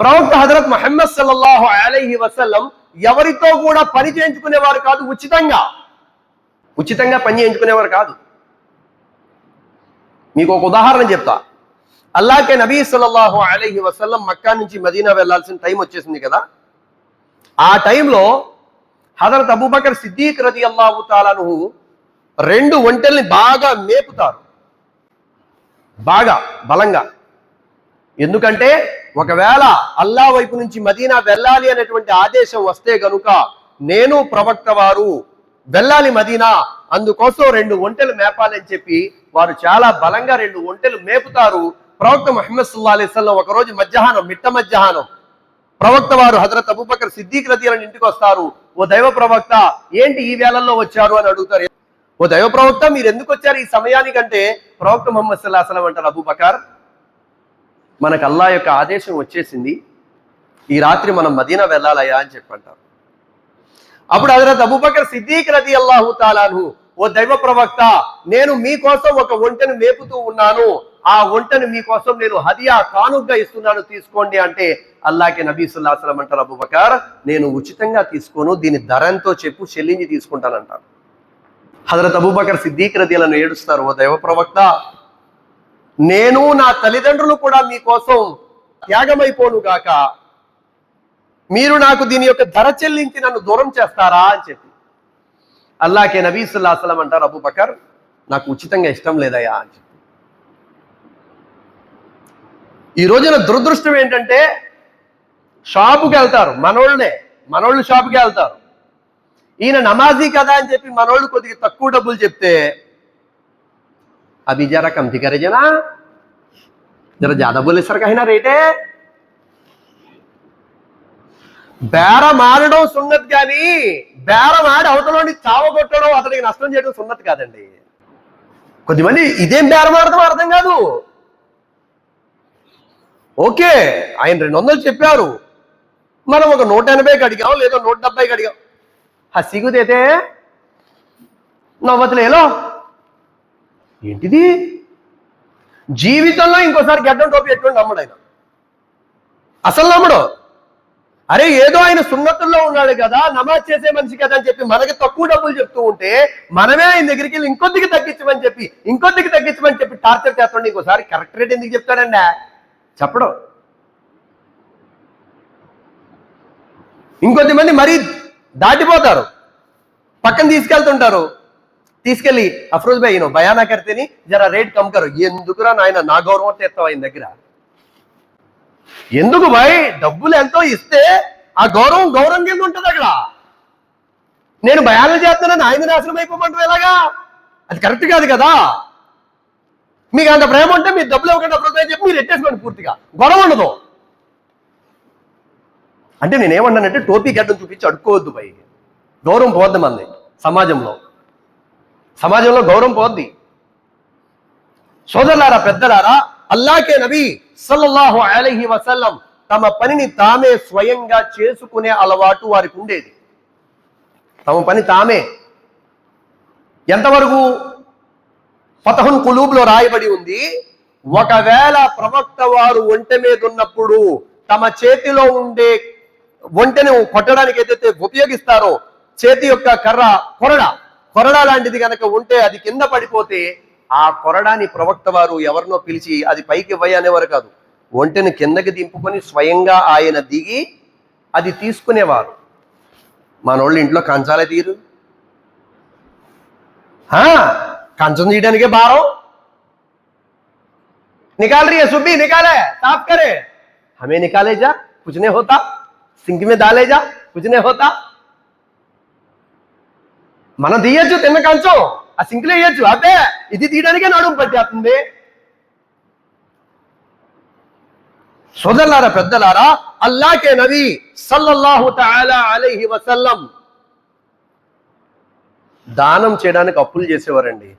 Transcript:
ప్రవక్త హజరత్ మహమ్మద్ సల్లల్లాహు అలైహి వసల్లం ఎవరితో కూడా పని చేయించుకునేవారు కాదు ఉచితంగా. ఉచితంగా పని చేయించుకునేవారు కాదు. మీకు ఒక ఉదాహరణ చెప్తా. అల్లాకే నబీ సల్లల్లాహు అలైహి వసల్లం మక్కా నుంచి మదీనా వెళ్ళాల్సిన టైం వచ్చేసింది కదా. ఆ టైంలో హజరత్ అబూబకర్ సిద్దీక్ రది అల్లాహు తాలను రెండు ఒంటెల్ని బాగా మేపుతారు. బాగా బలంగా. ఎందుకంటే ఒకవేళ అల్లా వైపు నుంచి మదీనా వెళ్ళాలి అనేటువంటి ఆదేశం వస్తే గనుక నేను ప్రవక్త వారు. వెళ్ళాలి మదీనా అందుకోసం రెండు ఒంటెలు మేపాలని చెప్పి వారు చాలా బలంగా రెండు ఒంటెలు మేపుతారు. ప్రవక్త మహమ్మద్ సుల్లా అలీస్లం ఒక రోజు మధ్యాహ్నం మిట్ట మధ్యాహ్నం. ప్రవక్త వారు హజరత్ అబూబకర్ సిద్దిక్ రదీలను ఇంటికి వస్తారు. ఓ దైవ ప్రవక్త ఏంటి ఈ వేళల్లో వచ్చారు అని అడుగుతారు. ఓ దైవ ప్రవక్త మీరు ఎందుకు వచ్చారు ఈ సమయానికంటే? ప్రవక్త ముహమ్మద్ సుల్లా అసలం అంటారు అబుబకర్. మనకు అల్లా యొక్క ఆదేశం వచ్చేసింది ఈ రాత్రి మనం మదీనా వెళ్ళాలయ్యా అని చెప్పంటారు. అప్పుడు హజరత్ అబుబకర్ సిద్దీక్ రది అల్లాహు తాలాను ఓ దైవ ప్రవక్త నేను మీకోసం ఒక ఒంటెను మేపుతూ ఉన్నాను. ఆ ఒంటెను మీకోసం నేను హదియా కానుగ్గా ఇస్తున్నాను తీసుకోండి అంటే అల్లాకి నబీ సుల్లాసలం అంటారు అబుబకర్. నేను ఉచితంగా తీసుకోను దీని ధర ఎంతో చెప్పు చెల్లించి తీసుకుంటానంటారు హజరత్ అబూబకర్ సిద్దీక్ రదీలను ఏడుస్తారు ఓ దైవ ప్రవక్త నేను నా తల్లిదండ్రులు కూడా మీకోసం త్యాగమైపోను గాక మీరు నాకు దీని యొక్క ధర చెల్లించి నన్ను దూరం చేస్తారా అని చెప్పి. అల్లాకే నబీసుల్లాహలం అంటారు అబుబకర్ నాకు ఉచితంగా ఇష్టం లేదయా అని చెప్పి. ఈ రోజున దురదృష్టం ఏంటంటే షాపుకి వెళ్తారు మనోళ్ళనే మనోళ్ళు షాపుకి వెళ్తారు. ఈయన నమాజీ కదా అని చెప్పి మనోళ్ళు కొద్దిగా తక్కువ డబ్బులు చెప్తే अभी जरा कम थी करे जना जरा ज्यादा बोले सर कहीं ना रेटे బేరం ఆడడం సున్నత్ కానీ బేరం ఆడి అవతలని చావగొట్టడం అతనికి నష్టం చేయడం సున్నత్ కాదండి కొద్దిమంది ఇదేం బేరం ఆడటం అర్థం కాదు ఓకే ఆయన రెండు వందలు చెప్పారు మనం ఒక నూట ఎనభైకి అడిగాం లేదా నూట డెబ్బైకి అడిగాం ఆ సిగుదైతే నవ్వతలేలో ఏంటిది? జీవితంలో ఇంకోసారి గడ్డం టోపీ ఎటువంటి నమ్మడు ఆయన. అసలు నమ్మడు. అరే ఏదో ఆయన సున్నతుల్లో ఉన్నాడు కదా నమాజ్ చేసే మనిషి కదా అని చెప్పి మనకి తక్కువ డబ్బులు చెప్తూ ఉంటే మనమే ఆయన దగ్గరికి వెళ్ళి ఇంకొద్దికి తగ్గించమని చెప్పి ఇంకొద్దికి తగ్గించమని చెప్పి టార్చర్ చేస్తుండే ఇంకోసారి కరెక్ట్ రేట్ ఎందుకు చెప్తాడండి? చెప్పడం. ఇంకొద్ది మంది మరీ దాటిపోతారు. పక్కన తీసుకెళ్తుంటారు. తీసుకెళ్ళి అఫ్రోజ్ భాయ్ ఈయన భయానా కడితేని జరా రేట్ కమ్ కరు. ఎందుకురా నాయన నా గౌరవం తెస్తావు ఆయన దగ్గర? ఎందుకు భాయ్ డబ్బులు ఎంతో ఇస్తే ఆ గౌరవం గౌరవం కింద ఉంటుంది అక్కడ. నేను భయాలు చేస్తున్నాను ఆయన నాశనం అయిపోమంటారు ఎలాగా? అది కరెక్ట్ కాదు కదా? మీకు అంత ప్రేమ ఉంటే మీరు డబ్బులు ఇవ్వకుండా అప్రోచ్ అని చెప్పి మీరు ఎట్టేసుకోండి పూర్తిగా. గొడవ ఉండదు. అంటే నేనేమన్నానంటే టోపీ గడ్డం చూపించి అడుక్కోవద్దు పై గౌరవం పోద్ది మంది సమాజంలో. సమాజంలో గౌరవం పోద్ది. సోదరులారా పెద్దలారా అల్లాకే నబీ సల్లల్లాహు అలహి వసల్లం తమ పనిని తామే స్వయంగా చేసుకునే అలవాటు వారికి ఉండేది. తమ పని తామే. ఎంతవరకు ఫతహున్ కులూబ్లో రాయబడి ఉంది? ఒకవేళ ప్రవక్త వారు ఒంటె మీద ఉన్నప్పుడు తమ చేతిలో ఉండే ఒంటెను కొట్టడానికి ఏదైతే ఉపయోగిస్తారో చేతి యొక్క కర్ర కొరడ? కొరడా లాంటిది కనుక ఉంటే అది కింద పడిపోతే ఆ కొరడాని ప్రవక్త వారు ఎవరినో పిలిచి అది పైకి ఇవ్వయి అనేవారు కాదు ఒంటెను కిందకి దింపుకొని స్వయంగా ఆయన దిగి అది తీసుకునేవారు మనోళ్ళు ఇంట్లో కంచాలే తీరు हाँ कंचन తీయడానికే భారం निकाल रही है सुबी निकाले साफ करे हमें निकाले जा कुछ नहीं होता सिंक में डाले जा कुछ नहीं होता మనం తీయచ్చు తిన్న కంచం. ఆ సింక్లో వేయచ్చు. అదే ఇది తీయడానికే నడుము పట్టేస్తుంది. సోదరులారా పెద్దలారా అల్లాకే నబీ సల్లల్లాహు తఆలా అలైహి వసల్లం. దానం చేయడానికి అప్పులు చేసేవారండి.